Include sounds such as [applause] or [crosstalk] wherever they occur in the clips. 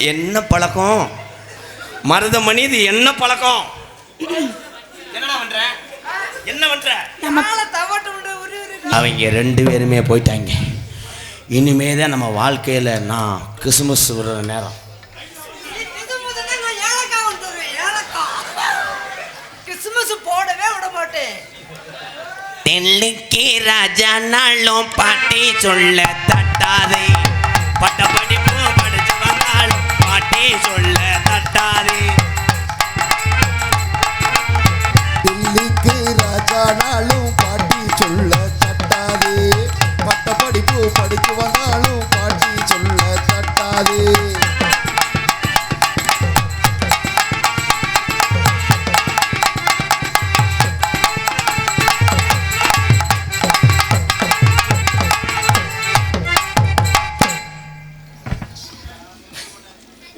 என்ன பழக்கம்? மருதமணி இது என்ன பழக்கம்? என்னடா பண்ற? என்ன பண்ற? அவங்க ரெண்டு பேருமே போயிட்டாங்க. இனிமே தான் நம்ம வாழ்க்கையில் நான் கிறிஸ்மஸ் விடுற நேரம். தென்னுக்கு ராஜா நாளும் பாட்டி சொல்ல தட்டாதே. பட்ட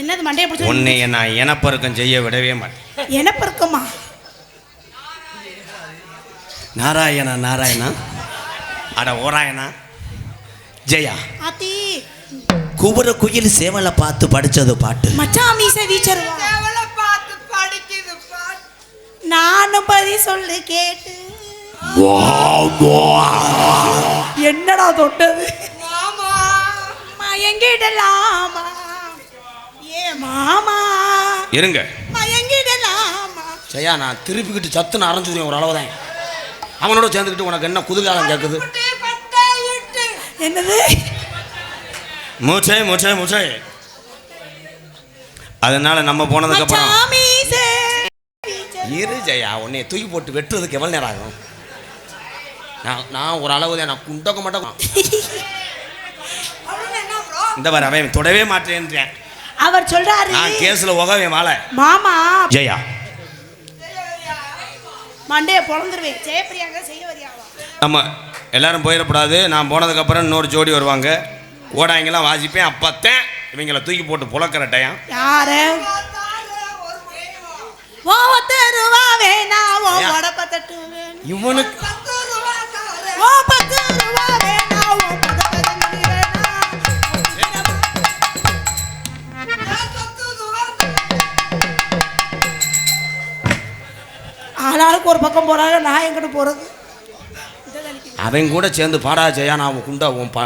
என்னது மண்டைய பிடிச்சி உன்னைய நான் இனப்பெருக்கம் செய்ய விடவே மாட்டேன். எனக்கு இருக்குமா நாராயணா நாராயணா? அட ஓராயணா? ஜெயா ஆத்தி. குபுர குயில் சேவலை பார்த்து படிச்சது பாட்டு. மச்சான் மீச வீச்சருவா பார்த்து படிக்குது பாட்டு. நானும் பதி சொல்லு கேட்டு. என்னடா தொட்டது? மாமா. மயங்கிடலாமா மாமா. இருங்க. ஜெயா நான் திருப்பிக்கிட்டு சத்துன்னு அரைஞ்சுடுவேன் ஒரு அளவு தான் அவனோட சேர்ந்துக்கிட்டு உனக்கு என்ன குதிர்காலம் கேட்குது என்னது? மூச்சை மூச்சை மூச்சை. அதனால நம்ம போனதுக்கு அப்புறம். இரு ஜெயா உன்னை தூக்கி போட்டு வெட்டுறதுக்கு எவ்வளோ நேரம் ஆகும்? நான் நான் ஒரு அளவு தான் நான் குண்டக்க மாட்டேன். அவனுக்கு என்ன ப்ரோ இந்த மாதிரி அவன் தொடவே மாட்டேன்றேன். அவர் சொல்றாரு நான் கேஸில் உகவேன் வாழ மாமா ஜெயா. மண்டைய பொழந்துருவேன் ஜெயப்பிரியாங்க செய்ய வரியாவா நம்ம எல்லாரும் போயிடக்கூடாது. நான் போனதுக்கப்புறம் இன்னொரு ஜோடி வருவாங்க. ஓடாங்கெல்லாம் வாசிப்பேன். அப்பத்தான் இவங்கள தூக்கி போட்டு புழக்கிற டயம் யாரு? ஓ வேணா. இவனுக்கு பத்து ரூபா தாரு ஓ பத்து ரூபா வேணா. ஆளாளுக்கு ஒரு பக்கம் போறாங்க? நான் எங்கிட்ட தண்ணிக்கு. அவன் கூட சேர்ந்து பாடா ஜெயா நான் அவன் குண்டா உன் பா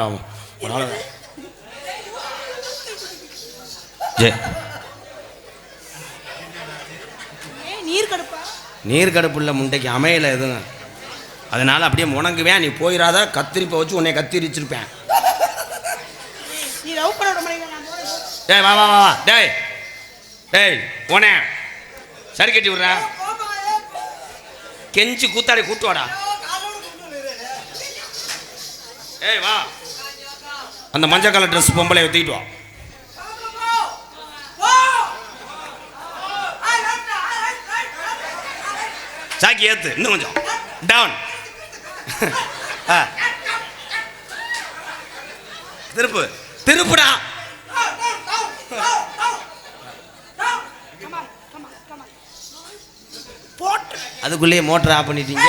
நீர் கடுப்பா? நீர் கடுப்புள்ள முண்டைக்கு அமையல எதுவும். அதனால அப்படியே முணங்குவேன். நீ போயிடாத கத்திரிப்பை வச்சு உன்னை கத்திரிச்சிருப்பேன். நீ லவ் பண்ண விட மாட்டேங்க நான் போறேன் டேய் வா வா வா வா. டேய் டேய் உனே சரி கட்டி விட்றா. கெஞ்சி கூத்தாடி கூட்டு வாடா ஏய் வா. அந்த மஞ்சள் கலர் ட்ரெஸ் பொம்பளை தூக்கிட்டு வா. சாக்கி ஏத்து. இன்னும் கொஞ்சம். டவுன் [laughs] திருப்பு. திருப்புடா போட்டு அதுக்குள்ளேயே மோட்டர் ஆஃப் பண்ணிட்டீங்க.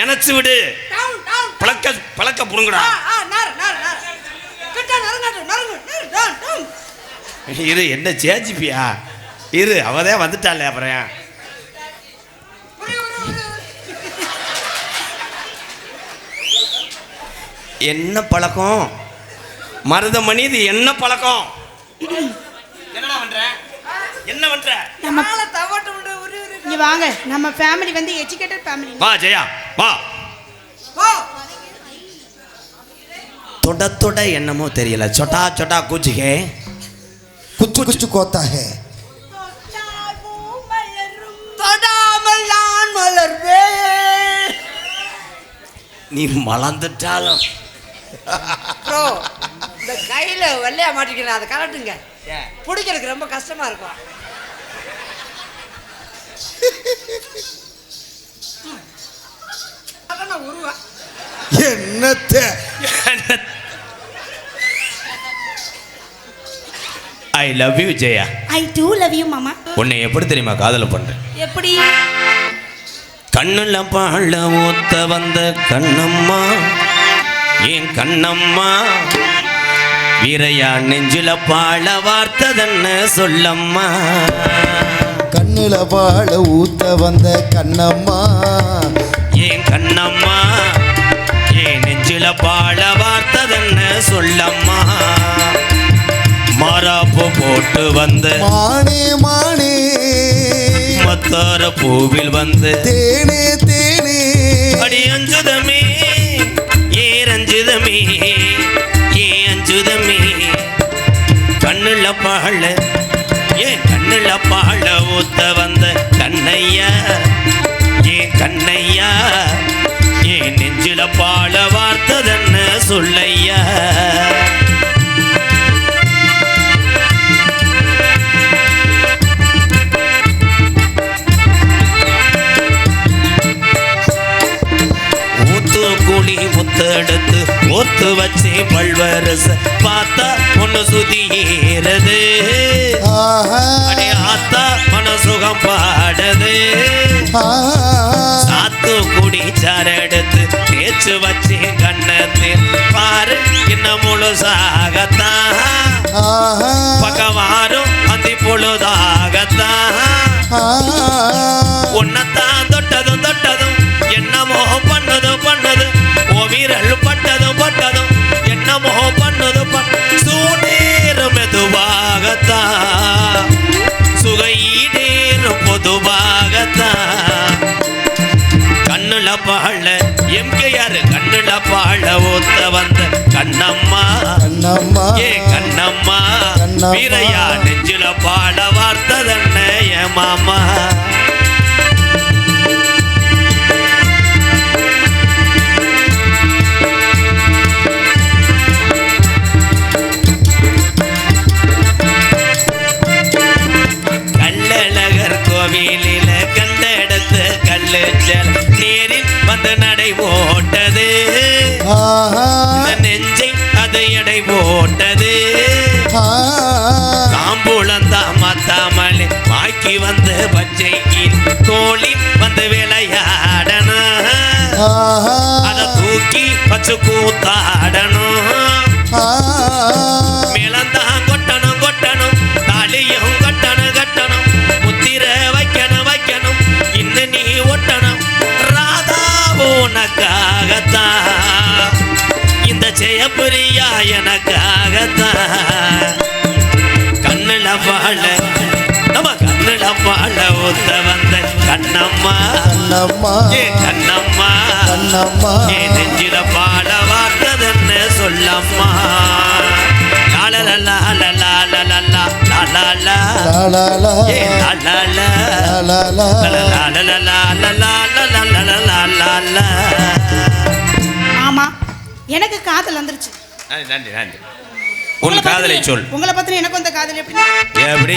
எனச்சு விடு. டவுன் டவுன் பழக்க பழக்க புடுங்கடா. ஆ ஆ நார் நார் நார் கிட்ட நறுங்காட்டு நறுங்கு நறு டவுன் டவுன் இரு என்ன சேச்சிப்பியா இரு அவதே வந்துட்டாளே அப்புறம்? என்ன பழக்கம்? மருதமணி இது என்ன பழக்கம்? என்ன பண்ற? நாளை தவட்டம் ஒரு இங்க வாங்க. நம்ம ஃபேமிலி வந்து எஜுகேட்டட் ஃபேமிலி வா ஜெயா. வா. வா. தொட தொட என்னமோ தெரியல. சொட்டா சொட்டா கூச்சிகே. குச்சு குச்சு கோத்தாக. தொடாமல் நான் மலர்வேன். நீ மலர்ந்துட்டாலும். ப்ரோ இந்த கையில் வெள்ளையா மாட்டிக்கிறேன். அதை கலட்டுங்க பிடிக்கிறதுக்கு ரொம்ப கஷ்டமா இருக்கும். என்னத்த? I love you Jaya I do love you மாமா உன்னை எப்படி தெரியுமா காதல பண்றேன்? எப்படி? கண்ணுல பாழ ஊத்த வந்த கண்ணம்மா ஏன் கண்ணம்மா. வீரையா நெஞ்சில பாழ வார்த்ததன்னு சொல்லம்மா? கண்ணுல பாழ ஊத்த வந்த கண்ணம்மா. ஏன் கண்ணம்மா? ஏன் நெஞ்சில பாழ வார்த்ததன்னு சொல்லம்மா? மாறாப்பு போட்டு வந்து மானே மானே. மத்தார பூவில் வந்து தேனே தேனே. அடி அஞ்சுதமே ஏ ரஞ்சுதமே ஏ அஞ்சுதமே? கண்ணுல பாழ ஏ கண்ணுல பாழ ஊத்த வந்த கண்ணையா? ஏ கண்ணையா? ஏ நெஞ்சில பாழ வார்த்ததன்னு சொல்லையா? ஒத்து வச்சே பல்வரச பார்த்தா ஒன்னு சுதி ஏறது. அடே ஆத்தா மனசுகம் பாடுது. ஆஹா. சாத்து குடி சாரெடுத்து தேய்ச்சு வச்சே கண்ணத்தில் பாரு இன்னும் முழுசாகத்தான் ஆஹா. பகவாரும் அதி பொழுதாகத்தான் உன்னத்தான் தொட்டதும் தொட்டதும் என்னமோ பண்ணதும் பண்ணதும் ஓ வீரல் பட்டதும் என்னமோ பண்ணது சூடேறும் மெதுவாகத்தான் சுகையீடேறும் பொதுவாகத்தான் கண்ணுல பாழ எம்கையாரு கண்ணுல பாழ ஊத்த வந்த கண்ணம்மா. கண்ணம்மா. ஏ கண்ணம்மா கண்ணம்மா. வீரையா நெஞ்சில பாட வார்த்ததென்ன ஏ மாமா. வாக்கி வந்து பச்சைக்கில் தோழி வந்து விளையாடணும். அத தூக்கி வச்சு கூத்தாடணும். மேளந்தான் கொட்டணும் கொட்டணும். தாலியும் கட்டணும் கட்டணும். முத்திர வைக்கணும் வைக்கணும். இன்னும் நீ ஒட்டணும். ராதா உனக்காகத்தான். இந்த ஜெயபுரியா எனக்காகத்தான் பாட ஊத்த வந்த கண்ணம்மா. கண்ணம்மா. ஏ கண்ணம்மா. கண்ணம்மா. ஏ நெஞ்சில பாட வார்த்ததென்ன சொல்லம்மா. லாலலா. லலா லலா லலா லலா ஏ லலா லலா ஆமா எனக்கு காதல் வந்துருச்சு. நன்றி நன்றி. உன் காதலை சொல். உங்களை பத்தின எனக்கு வந்த காதல் எப்படி எப்படி?